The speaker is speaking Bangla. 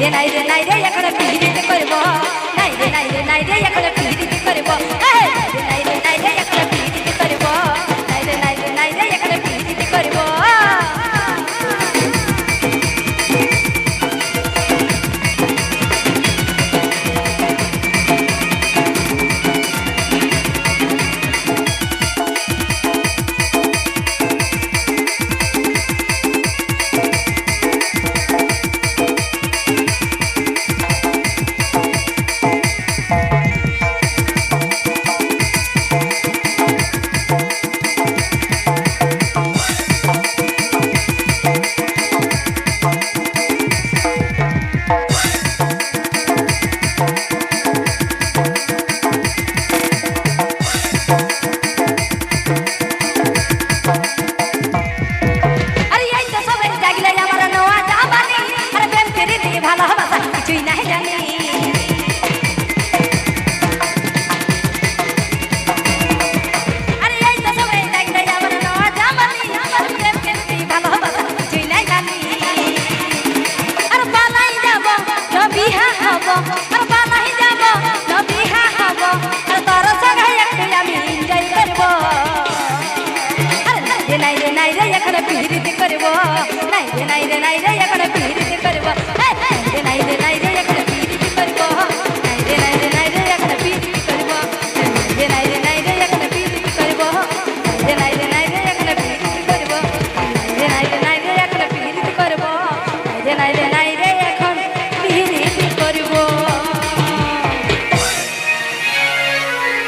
রে নাই রে নাই রে, এখন পিড়িতে করব। নাই রে নাই রে, নাই এখন পিড়িতে করব। এখানে পিড়িতে করবো